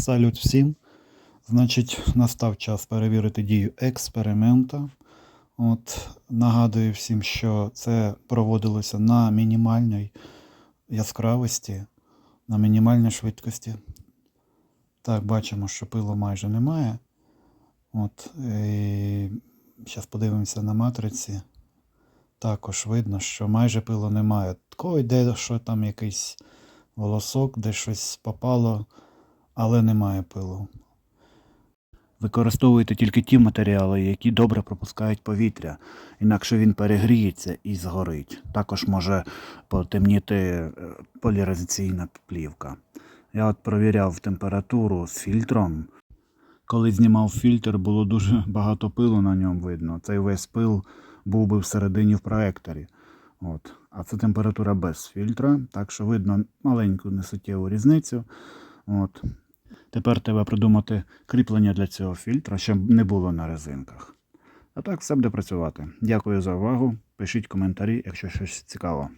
Салют всім. Значить, настав час перевірити дію експеримента. От, нагадую всім, що це проводилося на мінімальній яскравості, на мінімальній швидкості. Так, бачимо, що пилу майже немає. От, і зараз подивимося на матриці. Також видно, що майже пилу немає. Тако йде, що там якийсь волосок, де щось попало, але немає пилу. Використовуйте тільки ті матеріали, які добре пропускають повітря, інакше він перегріється і згорить. Також може потемніти е, поляризаційна плівка. Я от провіряв температуру з фільтром. Коли знімав фільтр, було дуже багато пилу на ньому видно. Цей весь пил був би всередині в проекторі. От. А це температура без фільтра, так що видно маленьку несуттєву різницю. От. Тепер треба придумати кріплення для цього фільтра, щоб не було на резинках. А так все буде працювати. Дякую за увагу. Пишіть коментарі, якщо щось цікаво.